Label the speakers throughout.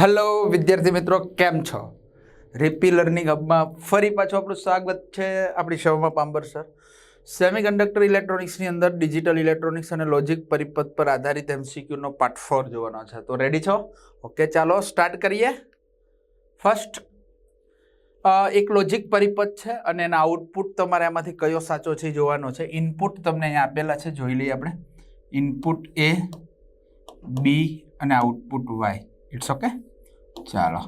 Speaker 1: Hello, વિદ્યાર્થી મિત્રો, કેમ છો? રિપી લર્નિંગ હબમાં ફરી પાછું આપણું સ્વાગત છે આપણી શોમાં પાંબર સર. સેમી કન્ડક્ટર ઇલેક્ટ્રોનિક્સની અંદર ડિજિટલ ઇલેક્ટ્રોનિક્સ અને લોજિક પરિપથ પર આધારિત એમસીક્યુનો પાર્ટ ફોર જોવાનો છે. તો રેડી છો? ઓકે ચાલો સ્ટાર્ટ કરીએ. ફર્સ્ટ એક લોજિક પરિપથ છે અને એના આઉટપુટ તમારે આમાંથી કયો સાચો છે જોવાનો છે. ઇનપુટ તમને અહીંયા આપેલા છે, જોઈ લઈએ આપણે. ઇનપુટ એ બી અને આઉટપુટ વાય ઇટ્સ ઓકે ચાલો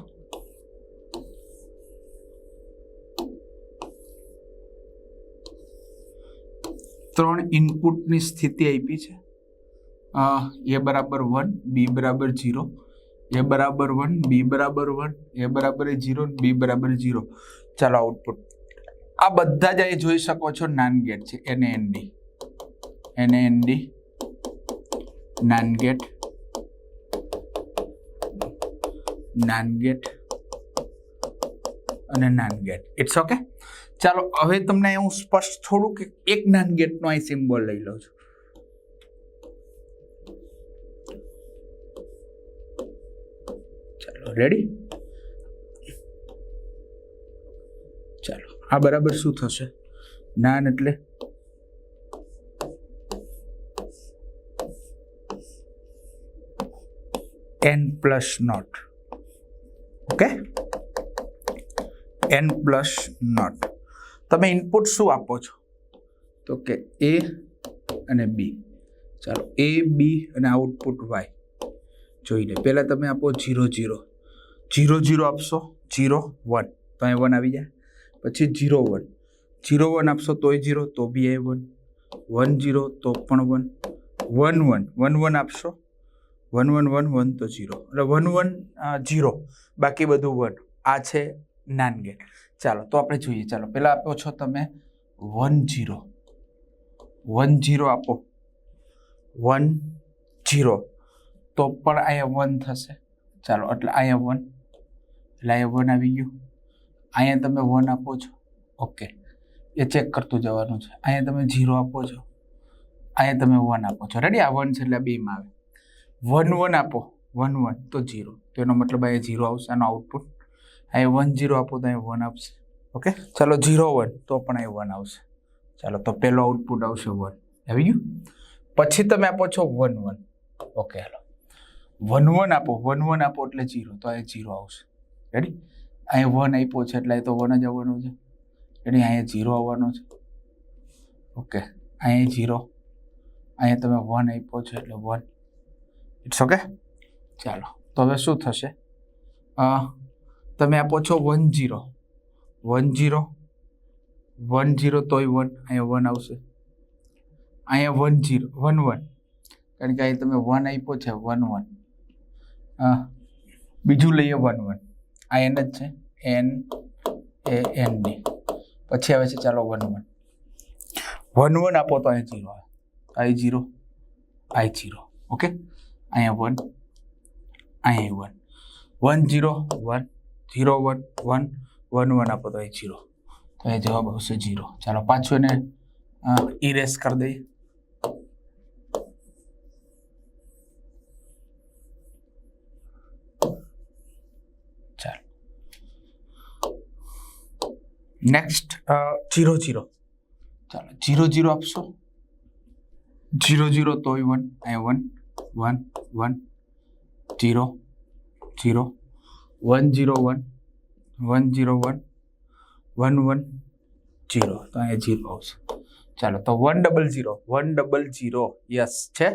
Speaker 1: ત્રણ ઇનપુટની સ્થિતિ આપી છે. એ બરાબર વન બી બરાબર ઝીરો એ બરાબર વન બી બરાબર વન એ બરાબર ઝીરો બી બરાબર ઝીરો ચાલો આઉટપુટ આ બધા જ અહીં જોઈ શકો છો નાન ગેટ છે N A N D N A N D NAND gate. NAND gate અને નાન ગેટ ઇટ્સ ઓકે ચાલો, હવે તમને હું સ્પષ્ટ થોડું કે એક નાન ગેટનો અહીં સિમ્બોલ લઈ લઉં છું. ચાલો રેડી ચાલો, આ બરાબર શું થશે? નાન એટલે? And plus not okay and plus not તમે ઇનપુટ શું આપો છો? તો કે એ અને બી ચાલો એ બી અને આઉટપુટ વાય જોઈને પહેલાં તમે આપો જીરો જીરો જીરો જીરો આપશો. જીરો વન તો અહીં વન આવી જાય. પછી જીરો વન જીરો વન આપશો તોય જીરો તો B A one one zero તો પણ one one one one one આપશો. વન વન વન વન તો જીરો એટલે વન વન જીરો બાકી બધું વન. આ છે નાન ગેટ ચાલો, તો આપણે જોઈએ. ચાલો પહેલાં આપો છો તમે વન જીરો વન જીરો આપો. વન જીરો તો પણ અહીંયા વન થશે. ચાલો, એટલે અહીંયા વન. એટલે અહીંયા વન આવી ગયું. અહીંયા તમે વન આપો છો. ઓકે એ ચેક કરતું જવાનું છે. અહીંયા તમે જીરો આપો છો. અહીંયા તમે વન આપો છો. રેડી આ વન છે એટલે બેમાં આવે. વન વન આપો, વન વન તો ઝીરો તો એનો મતલબ અહીંયા ઝીરો આવશે, આનો આઉટપુટ અહીંયા વન ઝીરો આપો, તો અહીંયા વન આપશે. ઓકે ચાલો ઝીરો વન તો પણ અહીં વન આવશે. ચાલો, તો પહેલો આઉટપુટ આવશે વન આવી ગયું પછી તમે આપો છો વન વન ઓકે હાલો. વન વન આપો વન વન આપો એટલે ઝીરો તો અહીંયા ઝીરો આવશે. રેડી અહીંયા વન આપ્યો છે, એટલે તો વન જ આવવાનું છે. રેડી અહીંયા ઝીરો આવવાનો છે. ઓકે અહીંયા ઝીરો અહીંયા તમે વન આપ્યો છે, એટલે વન ઇટ્સ ઓકે ચાલો. તો હવે શું થશે? તમે આપો છો one zero one zero one zero તોય વન અહીંયા વન આવશે. અહીંયા વન જીરો વન વન કારણ કે અહીં તમે વન આપ્યો છે વન વન બીજું લઈએ વન વન આ એન જ છે. એન એ એન ડી પછી આવે છે ચાલો વન વન વન વન આપો તો અહીં જીરો આવે. I zero I zero okay અહીંયા વન અહીંયા one. One zero one zero, one one one one આપો તો અહીં જીરો. તો એ જવાબ આવશે જીરો. ચાલો પાછું એને ઇરેસ કરી દઈએ. Next zero zero. ચાલો, જીરો જીરો આપશો? જીરો જીરો તોય વન, અહીંયા one. One one zero zero one zero one one zero one one one zero તો અહીંયા જીરો આવશે. ચાલો, તો one double zero one double zero yes છે?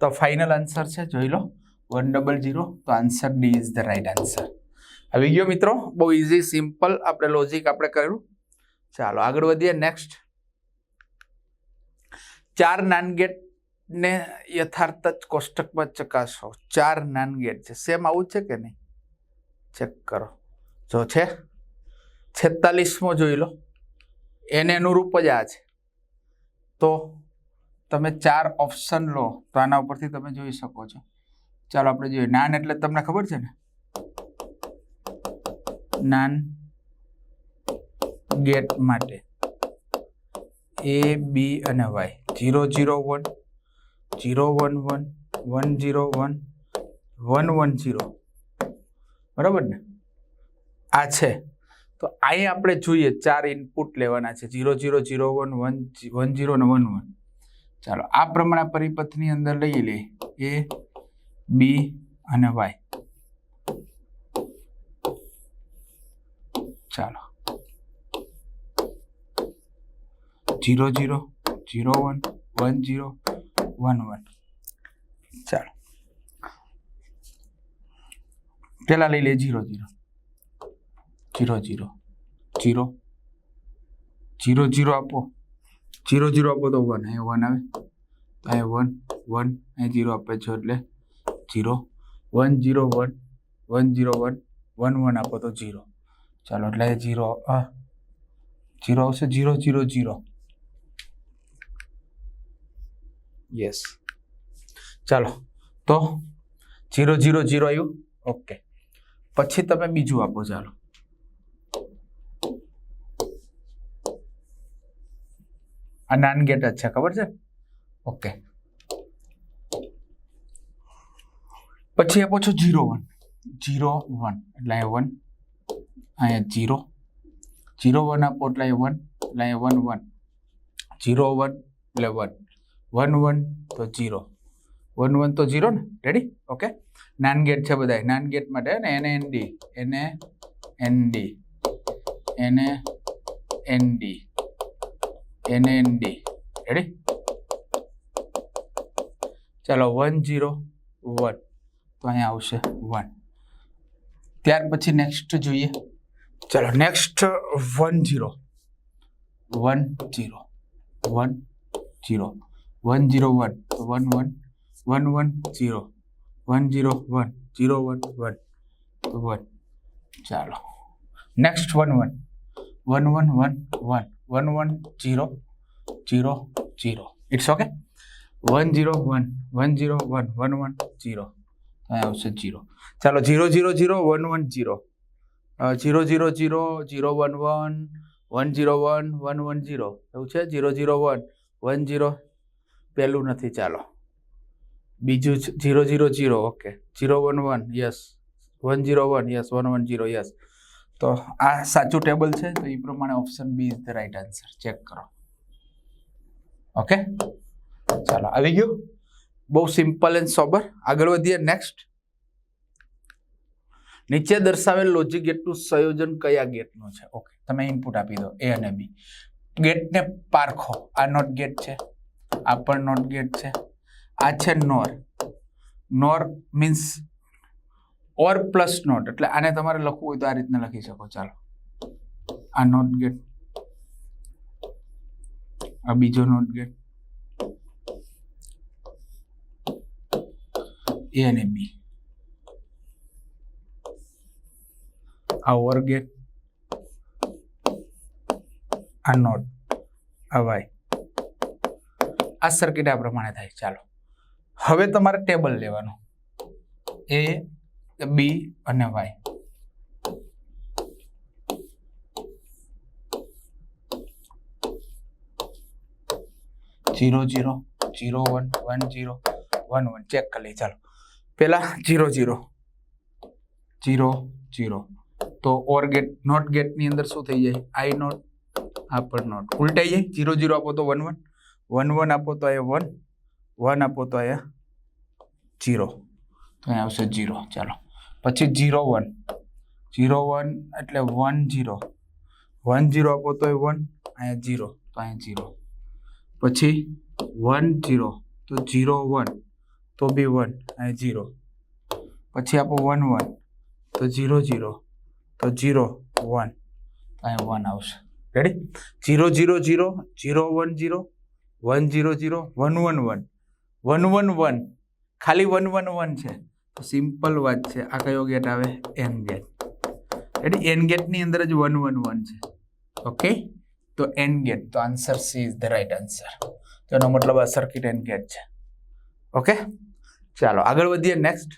Speaker 1: તો ફાઇનલ આન્સર છે, જોઈ લો. વન ડબલ જીરો તો answer D is the right answer આવી ગયો મિત્રો? બહુ ઇઝી સિમ્પલ આપણે લોજિક આપણે કર્યું. ચાલો, આગળ વધીએ. નેક્સ્ટ ચાર નાન ગેટ ને યથાર્થ જ કોષ્ટકમાં ચકાસો. ચાર નાન ગેટ છે. સેમ આવું છે કે નહીં? ચેક કરો. જો છે, છેતાલીસમો જોઈ લો. એને અનુરૂપ જ આ છે. તો તમે ચાર ઓપ્શન લો, તો આના ઉપરથી તમે જોઈ શકો છો. ચાલો આપણે જોઈએ. નાન એટલે તમને ખબર છે ને? નાન ગેટ માટે. એ, બી અને Y. Zero zero, one. Zero one one one zero one one one zero. બરાબર ને? આ છે. તો અહીં આપણે જોઈએ ચાર ઇનપુટ લેવાના છે. Zero zero zero one one one, zero ને વન વન. ચાલો, આ પ્રમાણે પરિપથની અંદર લઈ લઈએ. એ, બી અને વાય. ચાલો. Zero zero zero, one one zero one one. चलो। पहला ले ले zero zero. Zero zero. Zero. Zero zero आपो। ज़ीरो ज़ीरो आपो तो वन है वन आए तो अँ वन वन अँ ज़ीरो आप zero. One zero one one zero one one one आपो तो ज़ीरो। चलो एट ज़ीरो ज़ीरो आ। Zero zero zero, zero, zero. Yes ચાલો, તો જીરો જીરો જીરો આવ્યું. ઓકે પછી તમે બીજું આપો, ચાલો. આ નાન ગેટ જ છે, ખબર છે? ઓકે પછી આપો છો જીરો વન જીરો વન એટલે અહીંયા વન અહીંયા જીરો જીરો વન આપો, એટલે વન એટલે વન વન જીરો વન એટલે વન વન વન તો જીરો વન વન તો જીરો ને? રેડી ઓકે નાન ગેટ છે બધા નાન ગેટ માટે ને N A N D. N A N D. N A N D. N A N D. Ready ચાલો one zero one. તો અહીંયા આવશે વન. ત્યાર પછી નેક્સ્ટ જોઈએ. ચાલો next one zero one zero one zero one zero one one one one one zero one zero one zero one one one ચાલો next one one one one one one one one zero zero zero it's okay one zero one one zero one one one zero આવશે zero ચાલો zero zero zero one one zero zero zero zero zero one one one zero one one one zero એવું છે? Zero zero one one zero પહેલું નથી, ચાલો. બીજું zero zero zero, okay. Zero, one one, yes. One, zero, one, yes, one one, zero, yes. તો આ સાચું table છે, તો એ પ્રમાણે option B is the right answer. Check કરો. ઓકે? ચાલો, આવી ગયું? બહુ સિમ્પલ એન્ડ સોબર. આગળ વધીએ, નેક્સ્ટ. નીચે દર્શાવેલ લોજિક ગેટનું સંયોજન કયા ગેટનું છે? ઓકે, તમે ઇનપુટ આપી દો એ અને બી ગેટને પારખો. આ નોટ ગેટ છે. આ પણ નોટ ગેટ છે. આ છે NOR. NOR means OR plus NOT. એટલે આને તમારે લખવું હોય તો આ રીતના લખી શકો. ચાલો. આ નોટ ગેટ. આ બીજો નોટ ગેટ. એ અને બી આ ઓર ગેટ. આ નોટ. આ વાય આ સર્કિટ આ પ્રમાણે થાય. ચાલો. હવે તમારે ટેબલ લેવાનું. એ, બી અને Y. Zero zero zero, one one, zero, one one. Check કરી લઈએ. ચાલો. પહેલાં જીરો જીરો. Zero zero. તો ઓર ગેટ, નોટ ગેટની અંદર શું થઈ જાય? આઈ નોટ, આ નોટ. ઉલટાઈ જાય. જીરો જીરો આપો તો વન વન. વન વન આપો તો અહીંયા વન વન આપો તો અહીંયા જીરો તો અહીંયા આવશે જીરો ચાલો. પછી જીરો વન. જીરો વન એટલે વન જીરો વન જીરો આપો તો એ વન, અહીંયા જીરો તો અહીંયા જીરો પછી વન જીરો તો જીરો વન, તો બી વન, અહીંયા જીરો પછી આપો વન વન, તો જીરો જીરો તો જીરો વન અહીંયા વન આવશે. Ready zero zero zero zero one zero one zero zero, one one one. One one one. ખાલી વન વન વન છે. તો સિમ્પલ વાત છે. આ કયો ગેટ આવે? AND gate. એટલે એન ગેટની અંદર જ વન વન વન છે. ઓકે? તો એન ગેટ. તો answer C is the right answer તો એનો મતલબ આ સર્કિટ એન ગેટ છે. ઓકે? ચાલો, આગળ વધીએ. નેક્સ્ટ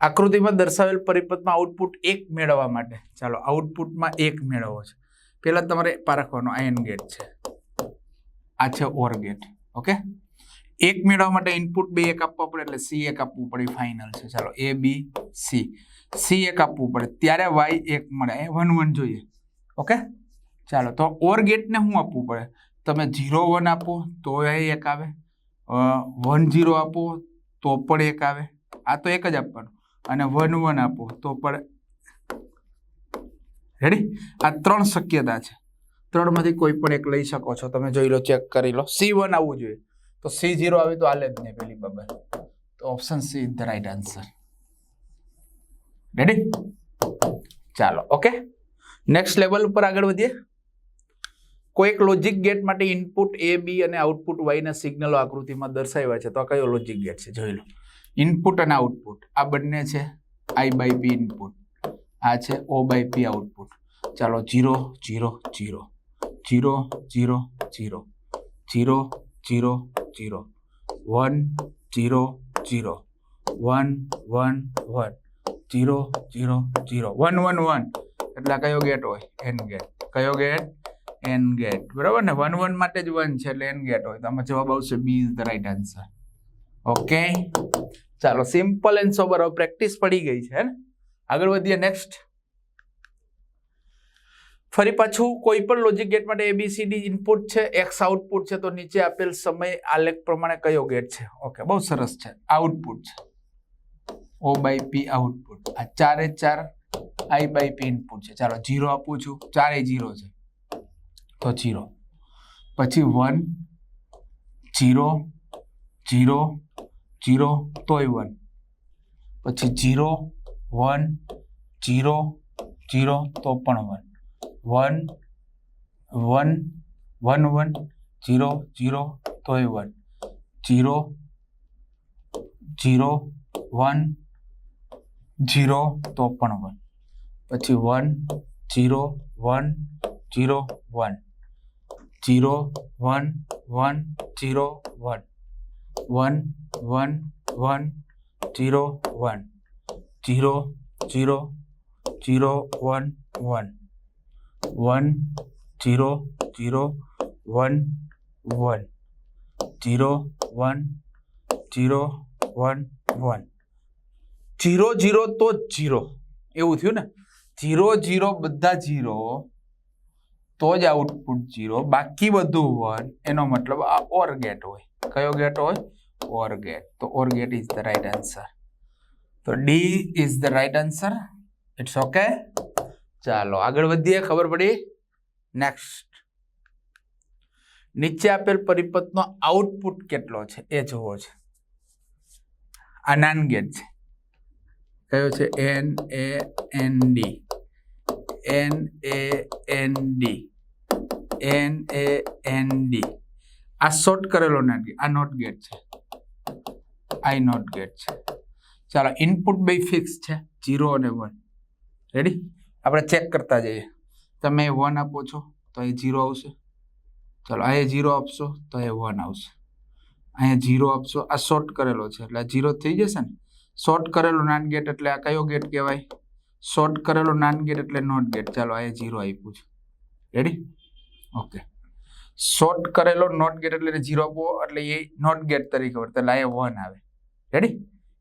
Speaker 1: આકૃતિમાં દર્શાવેલ પરિપથમાં આઉટપુટ એક મેળવવા માટે. ચાલો આઉટપુટમાં એક મેળવવો છે. પહેલાં તમારે પારખવાનો, આ એન ગેટ છે. આ છે ઓર ગેટ ઓકે એક મેળવવા માટે ઇનપુટ બે એક આપવા પડે એટલે સી એક આપવું પડે ફાઇનલ છે. ચાલો એ બી સી સી એક આપવું પડે. ત્યારે વાય એક મળે. એ વન વન જોઈએ. ઓકે ચાલો, તો ઓર ગેટને શું આપવું પડે? તમે જીરો વન આપો, તો એ એક આવે. વન જીરો આપો, તો પણ એક આવે. આ તો એક જ આપવાનું. અને વન વન આપો, તો પણ રેડી આ ત્રણ શક્યતા છે. ત્રણમાંથી કોઈ પણ એક લઈ શકો છો. તમે જોઈ લો ચેક કરી લો. સી વન આવવું જોઈએ. તો સી જીરો આવે તો આલે જ નહીં પેલી બબર. તો option C is the right answer ready ચાલો ઓકે નેક્સ્ટ લેવલ ઉપર આગળ વધીએ. કોઈ એક લોજિક ગેટ માટે ઇનપુટ એ બી અને આઉટપુટ વાયના સિગ્નલો આકૃતિમાં દર્શાવ્યા છે. તો આ કયો લોજિક ગેટ છે? જોઈ લો. ઇનપુટ અને આઉટપુટ આ બંને છે આઈ બાય પી ઇનપુટ આ છે ઓ બાય પી આઉટપુટ ચાલો zero zero zero zero zero zero zero zero zero one zero zero one one one zero zero zero one one one એટલે કયો ગેટ હોય? એન ગેટ કયો gate N gate બરાબર ને? One one માટે જ one છે એટલે એન ગેટ હોય. તો આમાં જવાબ આવશે B is the right answer okay ચાલો સિમ્પલ એન્ડ સોબર હવે પ્રેક્ટિસ પડી ગઈ છે ને? આગળ વધીએ નેક્સ્ટ ફરી પાછું કોઈ પણ લોજિક ગેટ માટે એબીસીડી ઇનપુટ છે એક્સ આઉટપુટ છે, તો નીચે આપેલ સમય આલેખ પ્રમાણે કયો ગેટ છે? ઓકે બહુ સરસ છે. આઉટપુટ છે. ઓ બાય પી આઉટપુટ આ ચારે ચાર આઈ બાય પી ઇનપુટ છે. ચાલો જીરો આપું છું. ચારે જીરો છે. તો જીરો પછી વન જીરો જીરો જીરો તોય વન પછી જીરો વન જીરો જીરો તો પણ one one one one one zero zero તોય one zero zero one zero તો પણ વન પછી one zero one zero one zero one one zero one one one one zero one zero zero zero one one one zero zero one one zero one zero one one zero zero તો zero એવું થયું ને? Zero zero, બધા zero, તો જ output zero. બાકી બધું one એનો મતલબ આ ઓર ગેટ હોય. કયો ગેટ હોય? ઓર ગેટ તો or gate is the right answer તો D is the right answer it's okay ચાલો, આગળ વધીએ, ખબર પડી? નેક્સ્ટ નીચે આપેલ પરિપથનો આઉટપુટ કેટલો છે? એ જોવો છે. આ નાન ગેટ છે. કયો છે? N A N D N A N D N A N D આ શોર્ટ કરેલો નાટ ગેટ, આ નોટ ગેટ છે. આઈ નોટ ગેટ છે. ચાલો ઇનપુટ બે ફિક્સ છે. જીરો અને વન રેડી આપણે ચેક કરતા જઈએ. તમે વન આપો છો, તો એ જીરો આવશે. ચાલો અહીંયા જીરો આપશો, તો એ વન આવશે. અહીંયા ઝીરો આપશો, આ શોર્ટ કરેલો છે, એટલે જીરો થઈ જશે ને? શોર્ટ કરેલો નાન ગેટ એટલે આ કયો ગેટ કહેવાય? શોર્ટ કરેલો નાન ગેટ એટલે નોટ ગેટ ચાલો અહીંયા ઝીરો આપ્યું છે. રેડી ઓકે શોર્ટ કરેલો નોટ ગેટ એટલે જીરો આપવો એટલે એ નોટ ગેટ તરીકે વર્તે, એટલે અહીંયા વન આવે. રેડી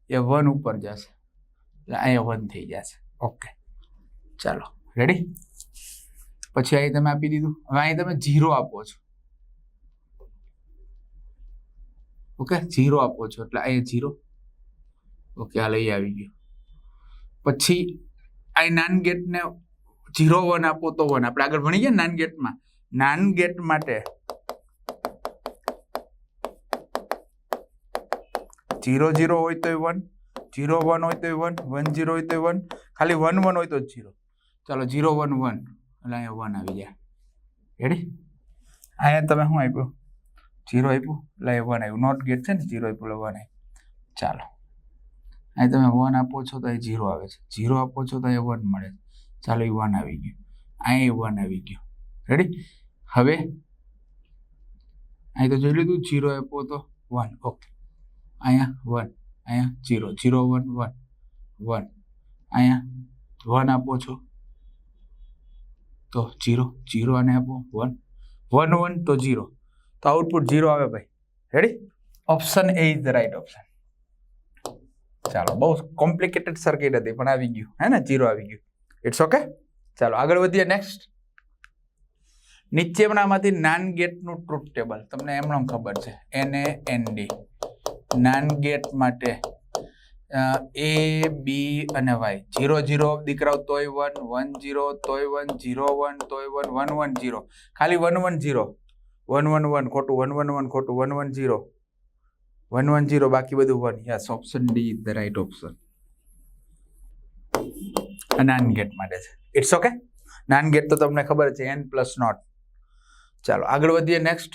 Speaker 1: એ વન ઉપર જશે. એટલે અહીંયા વન થઈ જશે. ઓકે ચાલો. રેડી પછી અહીં તમે આપી દીધું. હવે અહીં તમે જીરો આપો છો. ઓકે જીરો આપો છો. એટલે અહીંયા જીરો ઓકે આ લઈ આવી ગયો. પછી આ નાન ગેટને જીરો વન આપો તો વન આપણે આગળ ભણી ગયા નાન ગેટમાં? નાન ગેટ માટે જીરો જીરો હોય તો વન જીરો વન હોય તો વન વન જીરો હોય તો વન ખાલી વન વન હોય તો જીરો ચાલો ઝીરો વન વન એટલે અહીંયા વન આવી જાય રેડી અહીંયા તમે શું આપ્યું? જીરો આપ્યું? એટલે વન આવ્યું. નોટ ગેટ છે ને? ઝીરો આપ્યું, એટલે વન આવ્યું. ચાલો. અહીં તમે વન આપો છો તો એ ઝીરો આવે છે. ઝીરો આપો છો તો એ વન મળે છે. ચાલો એ વન આવી ગયું. અહીંયા વન આવી ગયું. રેડી હવે અહીં તો જોઈ લીધું જીરો આપ્યો તો વન ઓકે અહીંયા વન અહીંયા zero zero one one one અહીંયા વન આપો છો તો જીરો જીરો અને આપો. વન વન વન તો જીરો તો આઉટપુટ જીરો આવે ભાઈ. Ready option A is the right option ચાલો, બહુ કોમ્પ્લિકેટેડ સર્કિટ હતી, પણ આવી ગયું. હે ને? જીરો આવી ગયું. ઇટ્સ ઓકે ચાલો, આગળ વધીએ. નેક્સ્ટ નીચેનામાંથી નાન ગેટનું ટ્રુથ ટેબલ તમને એમણે ખબર છે. N A N D NAND gate માટે એ બી અને વાય જીરો જીરો દીકરાઓ, તોય વન વન જીરો તોય વન જીરો વન તોય વન વન વન જીરો ખાલી one one zero one one one ખોટું. વન વન વન ખોટું. One one zero one one zero બાકી બધું one yes option D is the right option NAND gate માટે છે. It's okay NAND gate તો તમને ખબર છે એન પ્લસ નોટ ચાલો, આગળ વધીએ next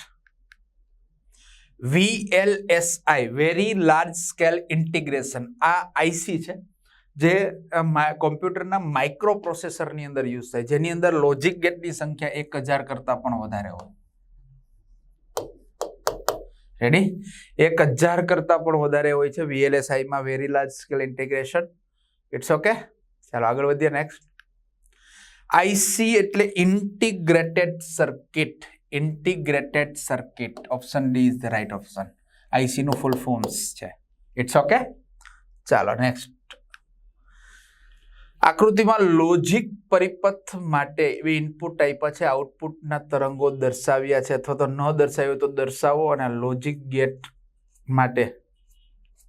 Speaker 1: VLSI very large scale integration આ આઈસી છે, જે કોમ્પ્યુટરના માઇક્રો પ્રોસેસરની અંદર યુઝ થાય. જેની અંદર લોજિક ગેટની સંખ્યા એક હજાર કરતાં પણ વધારે હોય. રેડી એક હજાર કરતાં પણ વધારે હોય છે વીએલએસઆઈમાં very large scale integration it's okay ચાલો આગળ વધીએ નેક્સ્ટ આઈસી એટલે integrated circuit integrated circuit option D is the right option IC નું ફૂલ ફોર્મ્સ છે. ઇટ્સ ઓકે ચાલો નેક્સ્ટ આકૃતિમાં લોજિક પરિપથ માટે એવી ઇનપુટ આપ્યા છે. આઉટપુટના તરંગો દર્શાવ્યા છે. અથવા તો ન દર્શાવ્યો તો દર્શાવો અને લોજિક ગેટ માટે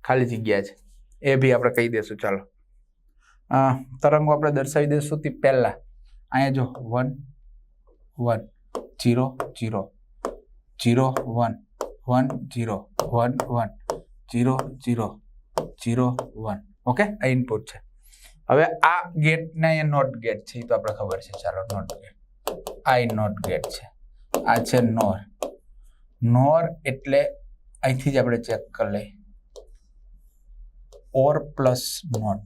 Speaker 1: ખાલી જગ્યા છે. એ બી આપણે કહી દઈશું ચાલો. તરંગો આપણે દર્શાવી દઈશું તે પહેલા. અહીંયા જો one one zero zero. Zero, one. One, zero. One one. Zero zero. Zero, one. Okay આ ઇનપુટ છે. હવે આ ગેટ ને એ નોટ ગેટ છે. એ તો આપણે ખબર છે. ચાલો નોટ ગેટ આ નોટ ગેટ છે. આ છે નોર નોર એટલે અહીંથી જ આપણે ચેક કરી લઈએ. OR plus NOT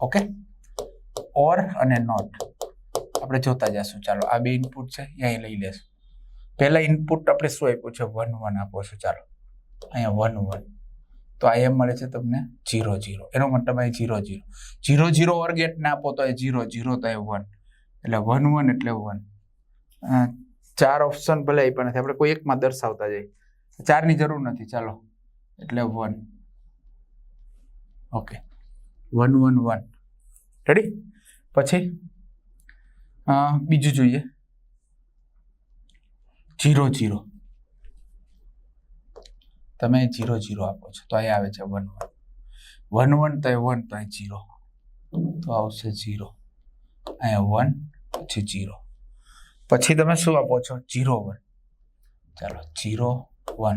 Speaker 1: okay OR અને નોટ આપણે જોતા જશું ચાલો, આ બે ઇનપુટ છે. અહીં લઈ લેશું. પહેલા ઇનપુટ આપણે શું આપ્યું છે? વન વન આપો છો. ચાલો. અહીંયા વન વન તો આ એમ મળે છે તમને જીરો જીરો એનો મતલબ અહીં zero zero zero zero OR gate આપો તો એ જીરો જીરો તો એ વન એટલે વન વન એટલે વન ચાર ઓપ્શન ભલે આપ્યા નથી. આપણે કોઈ એકમાં દર્શાવતા જઈએ. ચારની જરૂર નથી. ચાલો. એટલે one okay one one one ready પછી બીજું જોઈએ. Zero zero. તમે જીરો જીરો આપો છો. તો અહીં આવે છે વન વન. વન વન તો વન તો અહીં જીરો. તો આવશે જીરો. અહીંયા વન, પછી જીરો. પછી તમે શું આપો છો? Zero one. ચાલો, જીરો વન.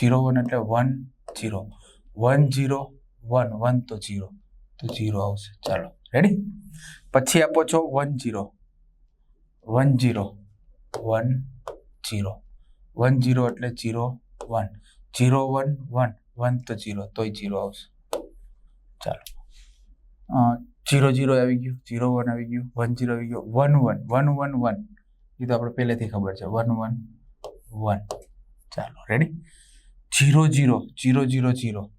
Speaker 1: જીરો વન એટલે one zero. One zero, one. One તો જીરો. તો જીરો આવશે. ચાલો રેડી પછી આપો છો one zero. One zero. One zero one zero એટલે zero one zero one one one તો જીરો તોય જીરો આવશે. ચાલો. જીરો જીરો આવી ગયું. જીરો વન આવી ગયું. વન જીરો આવી ગયું. One one one one one એ તો આપણે પહેલેથી ખબર છે. વન વન વન ચાલો ready zero zero zero zero zero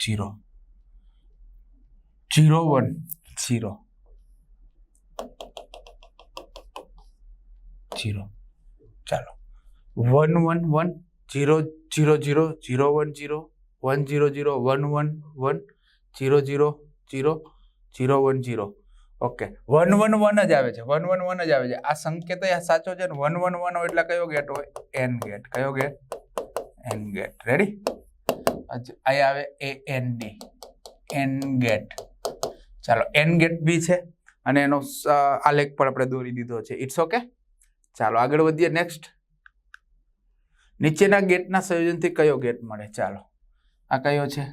Speaker 1: zero zero one zero zero ચાલો one one one zero zero zero zero one zero one zero zero one one one zero zero zero zero one zero okay one one one જ આવે છે one one one જ આવે છે આ સંકેત સાચો છે ને વન વન વન હોય એટલે કયો ગેટ હોય એન ગેટ કયો ગેટ એન ગેટ રેડી અહીં આવે A N D N gate ચાલો એન ગેટ બી છે અને એનો આલેખ પણ આપણે દોરી દીધો છે ઇટ્સ ઓકે ચાલો, આગળ વધીએ નેક્સ્ટ નીચેના ગેટના સંયોજનથી કયો ગેટ મળે? ચાલો, આ કયો છે?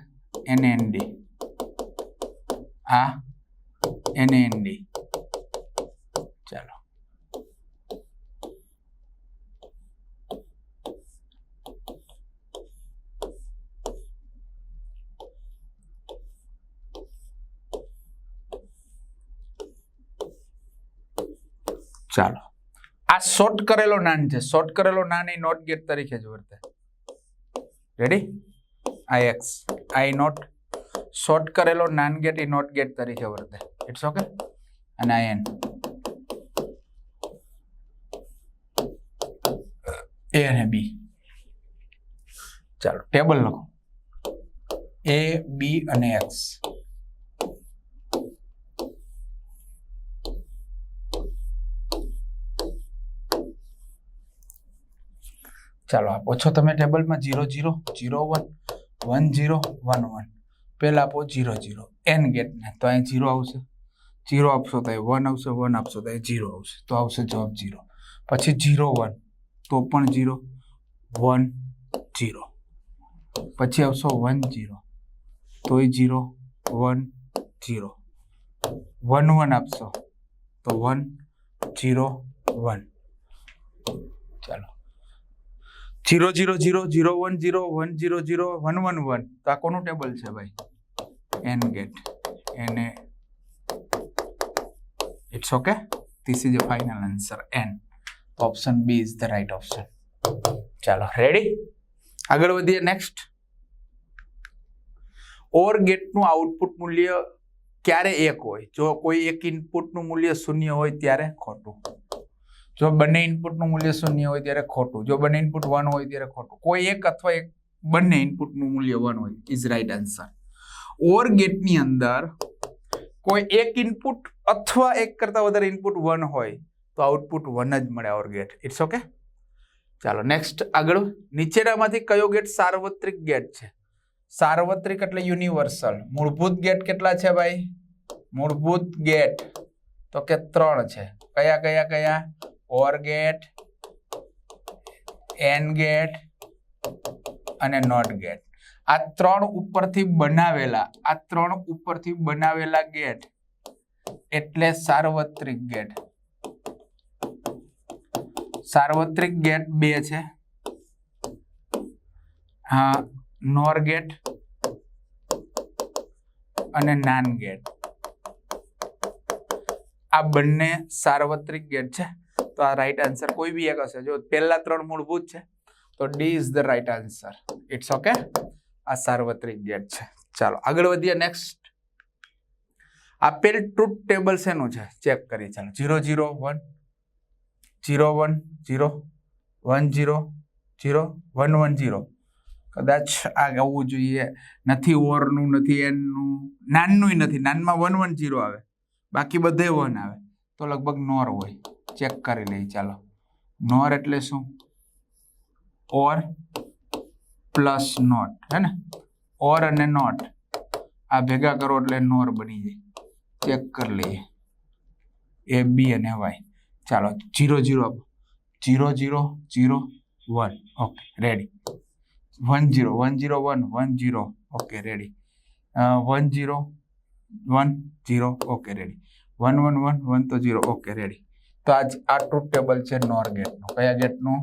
Speaker 1: એનએનડી આ એનએનડી ચાલો. ચાલો. આ શોર્ટ કરેલો નાન છે. શોર્ટ કરેલો નાન એ નોટ ગેટ તરીકે જ વર્તે. Ready I X I not short કરેલો નાન ગેટ એ નોટ ગેટ તરીકે વર્તે. ઇટ્સ ઓકે અને આઈ એન એ અને બી ચાલો ટેબલ લખો. એ બી અને એક્સ ચાલો, આપો છો તમે ટેબલમાં zero zero zero one one zero, one one. પહેલાં આપો જીરો જીરો એન ગેટને તો અહીં જીરો આવશે. જીરો આપશો તો વન આવશે, વન આપશો તો ઝીરો આવશે. તો આવશે જવાબ જીરો. પછી જીરો વન, તો પણ જીરો, વન જીરો. પછી આવશો વન જીરો. તોય zero, one zero. One one આપશો તો વન જીરો વન. ચાલો. Zero zero zero zero one zero one zero zero one one one. તો આ કોનું ટેબલ છે ભાઈ? એન ગેટ એને it's okay this is a final answer N option B is the right option ચાલો ready આગળ વધીએ નેક્સ્ટ ઓર ગેટનું આઉટપુટ મૂલ્ય ક્યારે એક હોય? જો કોઈ એક ઇનપુટનું મૂલ્ય શૂન્ય હોય ત્યારે ખોટું. જો બંને ઇનપુટનું મૂલ્ય શૂન્ય હોય ત્યારે ખોટું. જો બંને ઇનપુટ વન હોય ત્યારે ખોટું. કોઈ એક અથવા એક બંને ઇનપુટનું મૂલ્ય વન હોય ઇઝ રાઈટ આન્સર ઓર ગેટની અંદર કોઈ એક ઇનપુટ અથવા એક કરતાં વધારે ઇનપુટ વન હોય તો આઉટપુટ વન જ મળે ઓર ગેટ. ઇટ્સ ઓકે ચાલો નેક્સ્ટ આગળ. નીચેનામાંથી કયો ગેટ સાર્વત્રિક ગેટ છે? સાર્વત્રિક એટલે યુનિવર્સલ મૂળભૂત ગેટ કેટલા છે ભાઈ? મૂળભૂત ગેટ. તો કે ત્રણ છે. કયા કયા કયા? ઓર ગેટ એન ગેટ અને નોટ ગેટ આ ત્રણ ઉપરથી બનાવેલા, આ ત્રણ ઉપરથી બનાવેલા ગેટ એટલે સાર્વત્રિક ગેટ સાર્વત્રિક ગેટ બે છે. હા નોર ગેટ અને નાન ગેટ આ બંને સાર્વત્રિક ગેટ છે. તો આ રાઈટ આન્સર કોઈ બી એક હશે. જો પહેલા ત્રણ મૂળભૂત છે, તો D is the right answer it's okay આ સાર્વત્રિક ગેટ છે. ચાલો, આગળ વધીએ નેક્સ્ટ આપેલ ટ્રુથ ટેબલ શેનું છે? ચેક કરીએ. ચાલો zero zero one zero one zero one zero zero one one zero કદાચ આ આવવું જોઈએ. નથી ઓરનું, નથી એનનું. નાનનું નથી. નાનમાં વન વન જીરો આવે. બાકી બધે વન આવે. તો લગભગ નોર હોય. ચેક કરી લઈએ, ચાલો. નોર એટલે શું? ઓર પ્લસ નોટ, હે ને? ઓર અને નોટ. આ ભેગા કરો એટલે નોર બની જાય. ચેક કરી લઈએ. એ, બી અને વાય. ચાલો, જીરો આપો. Zero zero zero, one. Okay, ready. One, zero. One zero, one. One, zero. Okay, ready. One, zero one, zero. Okay, ready. One one one one તો જીરો. Okay, ready. તો આજ આ truth table છે નોર ગેટનું કયા ગેટનું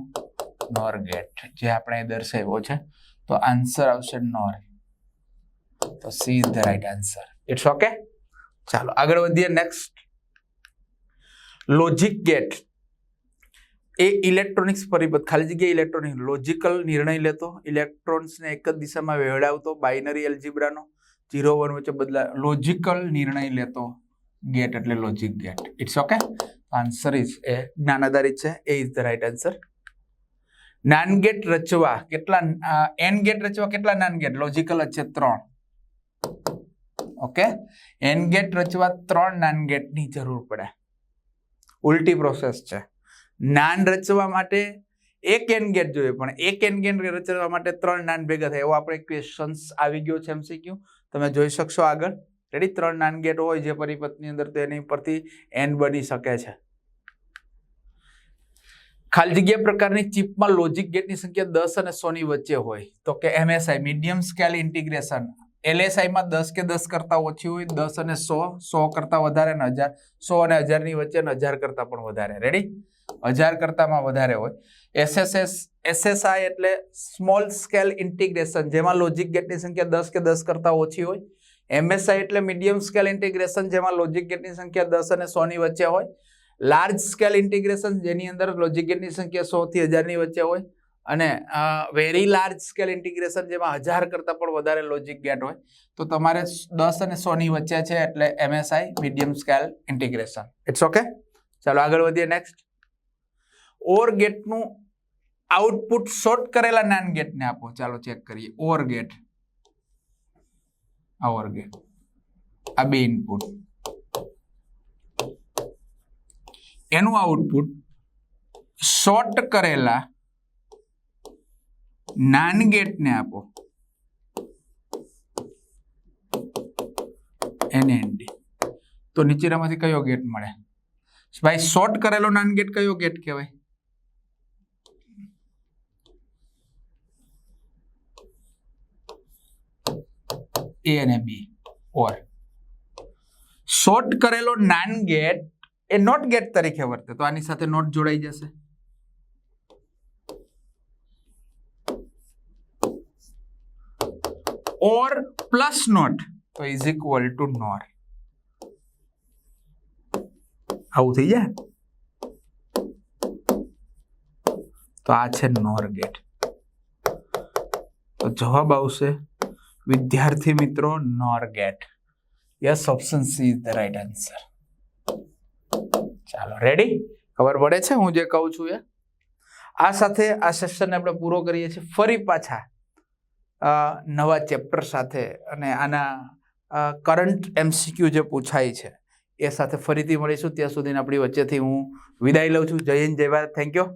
Speaker 1: નોર gate જે આપણે દર્શાવ્યો છે. તો આન્સર આવશે નોર તો C is the right answer it's okay ચાલો, આગળ વધીએ. નેક્સ્ટ લોજિક ગેટ એ ઇલેક્ટ્રોનિક્સ પરિબત ખાલી જગ્યાએ ઇલેક્ટ્રોનિક લોજિકલ નિર્ણય લેતો ઇલેક્ટ્રોન્સને એક જ દિશામાં વહેડાવતો બાઇનરી એલ્જીબ્રાનો જીરો વન વચ્ચે બદલા લોજિકલ નિર્ણય લેતો ગેટ એટલે logic gate it's okay answer is A જ્ઞાન આધારિત છે. A is the right answer NAND gate રચવા કેટલા એન ગેટ રચવા કેટલા નાન ગેટ લોજિકલ જ છે ત્રણ. ઓકે એન ગેટ રચવા ત્રણ નાન ગેટની જરૂર પડે. ઉલટી પ્રોસેસ છે. નાન રચવા માટે એક એન ગેટ જોઈએ, પણ એક એન ગેટ રચવા માટે ત્રણ નાન ભેગા થાય. એવો આપણે ક્વેશ્ચન્સ આવી ગયો છે એમસીક્યુ તમે જોઈ શકશો આગળ. રેડી ત્રણ નાન ગેટ હોય જે પરિપથની અંદર તો એની પરથી એન બની શકે છે. ખાલી જગ્યા પ્રકારની ચિપમાં લોજિક ગેટની સંખ્યા દસ અને સો ની વચ્ચે હોય. તો કે એમએસઆઈ મીડિયમ સ્કેલ ઇન્ટિગ્રેશન એલએસઆઈમાં દસ કે દસ કરતા ઓછી હોય, દસ અને સો સો કરતા વધારે ને હજાર, સો અને હજારની વચ્ચે ને હજાર કરતા પણ વધારે. રેડી હજાર કરતામાં વધારે હોય. એસએસએસ એસએસઆઈ એટલે સ્મોલ સ્કેલ ઇન્ટિગ્રેશન જેમાં લોજિક ગેટની સંખ્યા દસ કે દસ કરતા ઓછી હોય એમએસઆઈ એટલે મીડિયમ સ્કેલ ઇન્ટિગ્રેશન જેમાં લોજિક ગેટની સંખ્યા દસ અને સો ની વચ્ચે હોય. લાર્જ સ્કેલ ઇન્ટિગ્રેશન જેની અંદર લોજિક ગેટની સંખ્યા સો થી હજારની વચ્ચે હોય. અને વેરી લાર્જ સ્કેલ ઇન્ટિગ્રેશન જેમાં હજાર કરતાં પણ વધારે લોજિક ગેટ હોય. તો તમારે દસ અને સો ની વચ્ચે છે એટલે MSI medium scale integration it's okay ચાલો આગળ વધીએ નેક્સ્ટ ઓર ગેટનું આઉટપુટ શોર્ટ કરેલા નાન ગેટને આપો. ચાલો ચેક કરીએ. ઓર ગેટ આ વર્ગે આ બે ઇનપુટ એનું આઉટપુટ શોર્ટ કરેલા નાન ગેટને આપો. એનએનડી તો નીચેનામાંથી કયો ગેટ મળે? ભાઈ શોર્ટ કરેલો નાન ગેટ કયો ગેટ કહેવાય? એ અને બી ઓર શોર્ટ કરેલો નાન ગેટ એ નોટ ગેટ તરીકે વર્તે, તો આની સાથે નોટ જોડાઈ જશે. ઓર પ્લસ નોટ તો ઇઝ ઇક્વલ ટુ નોર આવું થઈ જાય? તો આ છે નોર ગેટ તો જવાબ આવશે વિદ્યાર્થી મિત્રો, NOR gate. Yes, option C is the right answer. ચાલો, રેડી? ખબર પડે છે? હું જે કહું છું એ. આ સાથે આ સેશનને આપણે પૂરો કરીએ છીએ ફરી પાછા નવા ચેપ્ટર સાથે અને આના કરંટ એમસીક્યુ જે પૂછાય છે, એ સાથે ફરીથી મળીશું. ત્યાં સુધી આપણી વચ્ચેથી હું વિદાય લઉં છું. જય હિન્દ, જય ભારત. Thank you